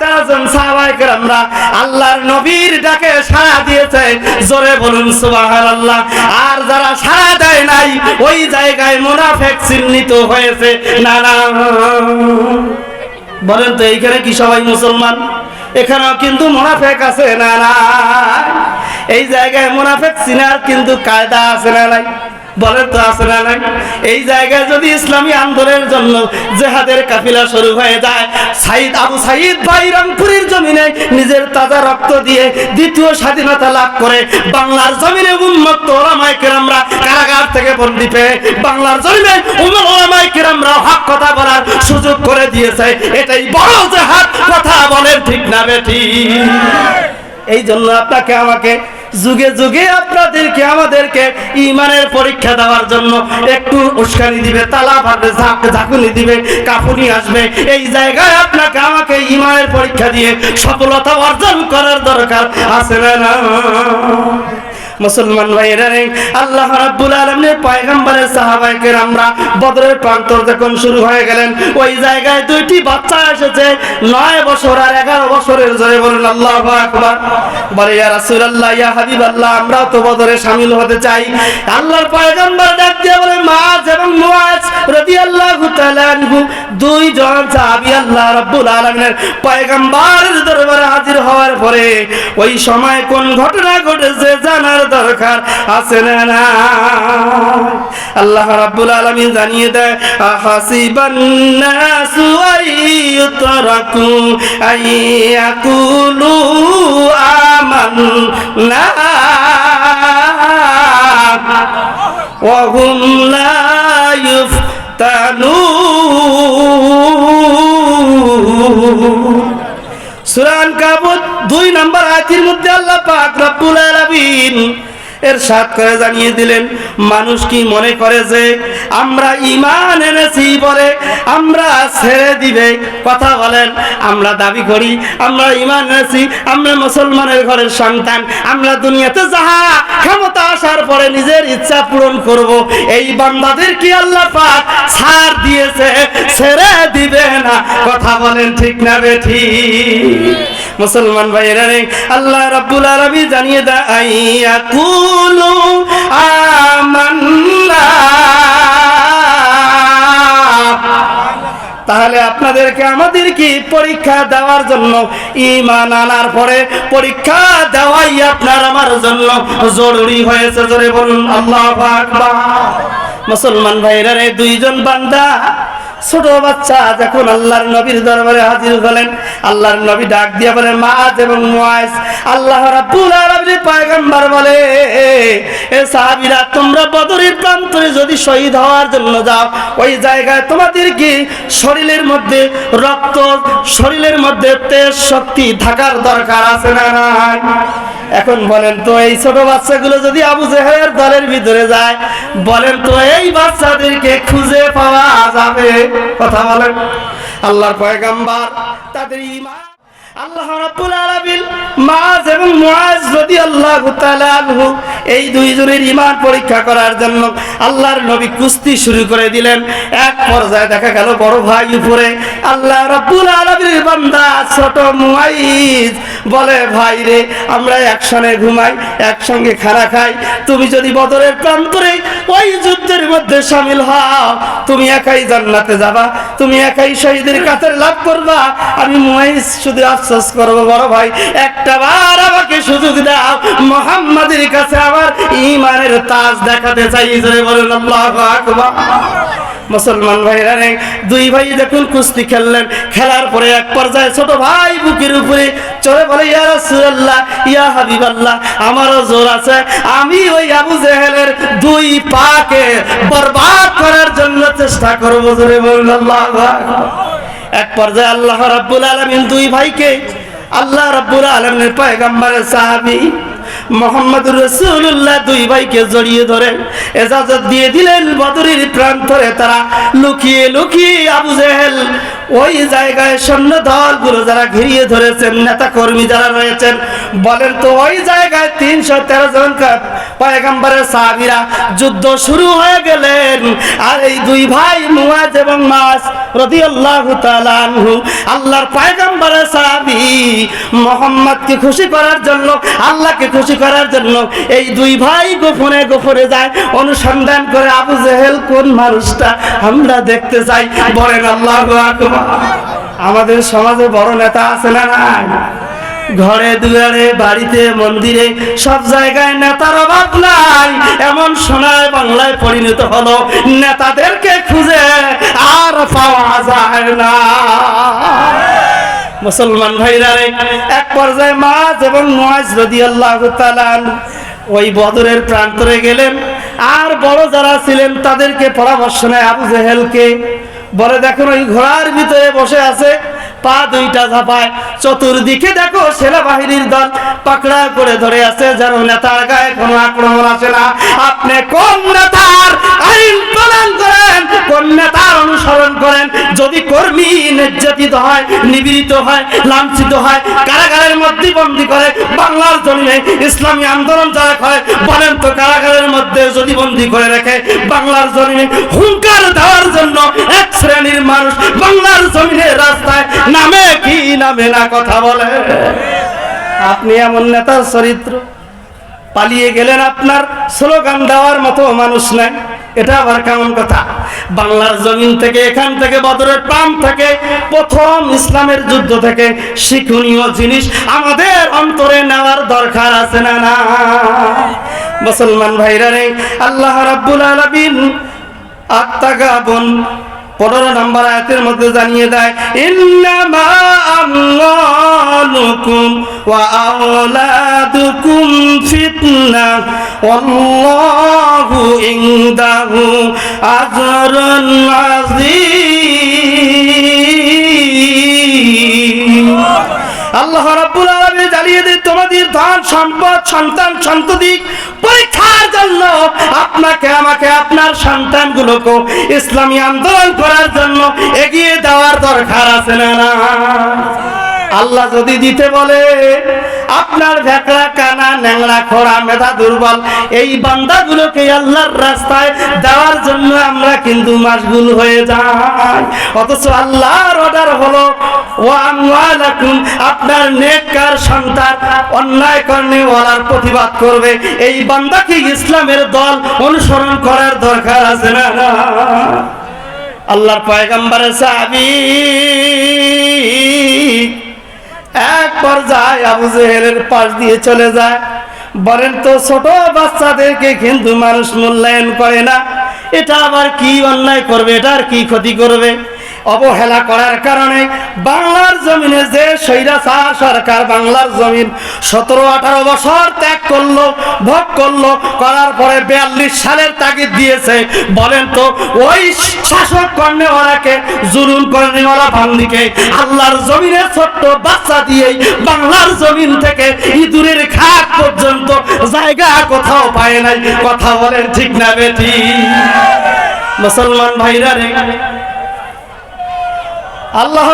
তেরো জন সাহাবাই কেরামরা আল্লাহর নবীর ডাকে সাড়া দিয়েছে। জোরে বলুন, সুবহানাল্লাহ। আর যারা সাড়া দেয় নাই, ওই জায়গায় মুনাফেক চিহ্নিত হয়েছে। না না। বলেন তো, এইখানে কি সবাই মুসলমান? এখানেও কিন্তু মুনাফেক আছে, না না। এই জায়গায় মুনাফেক চিনার কিন্তু কায়দা আছে না নাই? বলেন তো আছে না নাই? এই জায়গায় যদি ইসলামী আন্দোলনের জন্য জেহাদের কাফিলা শুরু হয়ে যায়, সাইদ আবু সাইদ ভাই রংপুরের জমিনে নিজের তাজা রক্ত দিয়ে দ্বিতীয় স্বাধীনতা লাভ করে বাংলার জমিনে উন্মুক্ত ওলামায় কেরামরা কারাগার থেকে বন্দি পেয়ে বাংলার জমিনে ওলামায় কেরামরা হক কথা বলার সুযোগ করে দিয়েছে। এটাই বড় জেহাদ, কথা বলেন ঠিক না বেঠি। এই জন্য আপনাকে আমাকে যুগে যুগে আপনাদেরকে, আমাদেরকে ইমানের পরীক্ষা দেওয়ার জন্য একটু উস্কানি দিবে, তালা ভাবে ঝাঁকুনি দিবে, কাপুনি আসবে। এই জায়গায় আপনাকে, আমাকে ইমানের পরীক্ষা দিয়ে সফলতা অর্জন করার দরকার আছে না না? মুসলমান ভাইরা রে, আল্লাহ রাব্বুল আলামিনের পয়গম্বরের সাহাবায়ে কেরামরা বদরের প্রান্তর যখন শুরু হয়ে গেলেন, ওই জায়গায় দুইটি বাচ্চা এসেছে, নয় বছর আর এগারো বছরের, জোরে বলুন, আল্লাহু আকবার। বলে, ইয়া রাসূলুল্লাহ, ইয়া হাবিবাল্লাহ, আমরাও তো বদরে শামিল হতে চাই। আল্লাহর পয়গম্বর ডাক দিয়ে বলে মাজ এবং মুআজ রাদিয়াল্লাহু তাআলা আনহু, দুইজন সাহাবী আল্লাহ রাব্বুল আলামিনের পয়গম্বরের দরবারে হাজির হওয়ার পরে, ওই সময় কোন ঘটনা ঘটেছে জানার দরকার আছে না না আল্লাহ রাব্বুল আলামিন জানিয়ে দেয় আহাসিবান নাসু আইয়ুতরাকু আইয়াকুলু আমান্না وهم لا يفتنون সুরান কাবুত দুই নম্বর আয়াতের মধ্যে আল্লাহ পাক রব্বুল আলামিন এর সাত করে জানিয়ে দিলেন, মানুষ কি মনে করে যে আমরা ইমান এনেছি বলে আমরা ছেড়ে দিবে? কথা বলেন, আমরা দাবি করি, আমরা ইমান এনেছি, আমরা মুসলমানের ঘরের সন্তান, আমরা দুনিয়াতে যাহা ক্ষমতা আসার পরে নিজের ইচ্ছা পূরণ করব, এই বান্দাদের কি আল্লাহ পাক ছাড় দিয়েছে? ছেড়ে দিবে না? কথা বলেন ঠিক না বেঠি মুসলমান ভাইয়েরা রে, আল্লাহ রাব্বুল আলামিন জানিয়ে দেয় কুলু আমান্না। তাহলে আপনাদেরকে আমাদের কি পরীক্ষা দেওয়ার জন্য ইমান আনার পরে পরীক্ষা দেওয়াই আপনার আমার জন্য জরুরি হয়েছে, জোরে বলুন, আল্লাহ মুসলমান ভাইরা রে, দুইজন বান্দা ছোট বাচ্চা যখন আল্লাহর নবীর দরবারে হাজির হলেন, আল্লাহর নবী ডাক দিয়ে বলে মাজ এবং মুয়াজ আল্লাহ রাব্বুল আলামিনের পয়গম্বর বলে, এ সাহাবীরা, তোমরা বদরের প্রান্তরে যদি শহীদ হওয়ার জন্য যাও, ওই জায়গায় তোমাদের কি শরীরের মধ্যে রক্ত, শরীরের মধ্যে তেজ শক্তি থাকার দরকার আছে না নাই? এখন বলেন তো, এই ছোট বাচ্চাগুলো যদি আবু জেহেলের দলের ভিতরে যায়, বলেন তো, এই বাচ্চাদেরকে খুঁজে পাওয়া যাবে? কথা বলেন। আল্লাহর পয়গাম্বার, তাদের ইমান। পরীক্ষা করার জন্য আল্লাহর নবী কুস্তি শুরু করে দিলেন। এক পর্যায়ে দেখা আল্লাহ ছোট মুআইজ বলে, ভাই রে, আমরা একসঙ্গে ঘুমাই, একসঙ্গে খানা খাই। তুমি যদি বদরের প্রান্তরে ওই যুদ্ধের মধ্যে শামিল হও, তুমি একাই জান্নাতে যাবা, তুমি একাই শহীদের কাছে লাভ করবা। আমি মুআইজ শুধু আফসোস করব, বড় ভাই, একটা বার আমাকে সুযোগ দাও, মোহাম্মদের কাছে আমার ইমানের তাজ দেখাতে চাই। জোরে বলুন, আল্লাহু আকবার। মুসলমান ভাইরা রে, দুই ভাই যখন কুস্তি খেললেন, খেলার পরে এক পর্যায়ে ছোট ভাই বুকের উপরে চলে বলে, ইয়া রাসূলুল্লাহ, ইয়া হাবিবাল্লাহ, আমারও জোর আছে। আমি ওই আবু জেহেলের দুই পাকে বরবাদ করার জন্য চেষ্টা করব, জোরে বলুন, আল্লাহু আকবার। এক পর্যায়ে আল্লাহ রাব্বুল আলামিন দুই ভাইকে আল্লাহ রাব্বুল আলামিনের পয়গম্বরের সাহাবী তারা লুকিয়ে লুকিয়ে আবু জেহেল ওই জায়গায় সৈন্য দলগুলো যারা ঘিরিয়ে ধরেছেন নেতা কর্মী যারা রয়েছেন, বলেন তো ওই জায়গায় তিনশো তেরো জন পয়গম্বরের সাহাবিরা যুদ্ধ শুরু হয়ে গেলেন। আর এই দুই ভাই মুয়াজ এবং মাস তাআলা আনহু, আল্লাহর পয়গম্বরের সাহাবী মোহাম্মদকে খুশি করার জন্য, আল্লাহকে খুশি করার জন্য এই দুই ভাই গোপনে গোপনে যায়, অনুসন্ধান করে আবু জেহেল কোন মানুষটা আমরা দেখতে চাই, বলেন আল্লাহ আমাদের সমাজে বড় নেতা আছে না ঘরে দুয়ারে, বাড়িতে, মন্দিরে সব জায়গায় নেতার অভাব নাই। এমন সোনায় বাংলায় পরিণত হলো, নেতাদেরকে খুঁজে আর পাওয়া যায় না। মুসলমান ভাইরা এক পর্যায়ে মাছ এবং মাছ যদি আল্লাহ ওই বদরের প্রান্তরে গেলেন। আর বড় যারা ছিলেন তাদেরকে পরামর্শ নেয় আবু জেহেলকে। বলে দেখুন ওই ঘোড়ার ভিতরে বসে আছে, পা দুইটা ঝাপায়। চতুর্দিকে দেখো সেনাবাহিনীর দল পাকড়া করে ধরে আছে, যেন নেতার গায়ে কোনো আক্রমণ আসে না। আপনি কোন নেতার আইন পালন করেন, কোন নেতার অনুসরণ করেন? যদি কর্মী নির্যাতিত হয় নিপীড়িত হয়, লাঞ্ছিত হয়, কারাগারের মধ্যে বন্দি করে, বাংলার জমিনে ইসলামী আন্দোলন যারা করে, বলেন তো কারাগারের মধ্যে যদি বন্দি করে রেখে বাংলার জমিনে হুঙ্কার দেওয়ার জন্য এক শ্রেণির মানুষ বাংলার জমিনে রাস্তায় নামে কি নামে না কথা বলে? আপনি এমন নেতার চরিত্র, পালিয়ে গেলেন আপনার স্লোগান দেওয়ার মতো মানুষ নাই। এটা আবার কেমন কথা? বাংলার জমিন থেকে, এখান থেকে, বদরের প্রাণ থেকে, প্রথম ইসলামের যুদ্ধ থেকে শিক্ষণীয় জিনিস আমাদের অন্তরে নেওয়ার দরকার আছে না না? মুসলমান ভাইরা রে, আল্লাহ রাব্বুল আলামিন আত্মাগাবন পনেরো নম্বর আয়াতের মধ্যে জানিয়ে দেয়, ইন্নামা আমওয়ালুকুম ওয়া আওলাদুকুম ফিতনা, ওয়াল্লাহু ইনদাহু আজরুন আযীম। আল্লাহ রাব্বুল আলামিন জ্বালিয়ে দেয় তোমাদের ধন, সম্পদ, সন্তান, সন্ততি পরীক্ষার জন্য আপনাকে, আমাকে, আপনার সন্তানগুলোকে ইসলামী আন্দোলন করার জন্য এগিয়ে দেওয়ার দরকার আছে না? আল্লাহ যদি দিতে বলে, আপনার ভেকড়া কানা ন্যাংরা খোড়া, মেধা, দুর্বল, এই বান্দাগুলোকে আল্লাহর রাস্তায় দেওয়ার জন্য আমরা কিন্তু মাসগুল হয়ে যাই। অথচ আল্লাহর অর্ডার হলো ও আমওয়ালাকুম আপনার নেককার সন্তান অন্যায় কর্ণে ওয়ালার প্রতিবাদ করবে। এই বান্দাকে ইসলামের দল অনুসরণ করার দরকার আছে না? আল্লাহর পয়গম্বরের এক পর্যায়ে আবু জেহেলের পাশ দিয়ে চলে যায়। বলেন তো, ছোট বাচ্চাদেরকে কিন্তু মানুষ মূল্যায়ন করে না। এটা আবার কি অন্যায় করবে? এটা আর কি ক্ষতি করবে? অবহেলা করার কারণে বাংলার জমিনে যে স্বৈরাচার সরকার বাংলার জমিন সতেরো, আঠারো বছর ত্যাগ করল, ভোগ করল, করার পরে বিয়াল্লিশ সালের তাগিদ দিয়েছে। বলেন তো, ওই শাসক কর্ণেওয়ালাকে, জুলুম কর্ণেওয়ালা বান্দিকে আল্লাহর জমিনে ছোট্ট বাচ্চা দিয়েই বাংলার জমিন থেকে ইঁদুরের খাট পর্যন্ত জায়গা কোথাও পায় নাই। কথা বলেন ঠিক না বেটি? মুসলমান ভাইরা রে আল্লাহ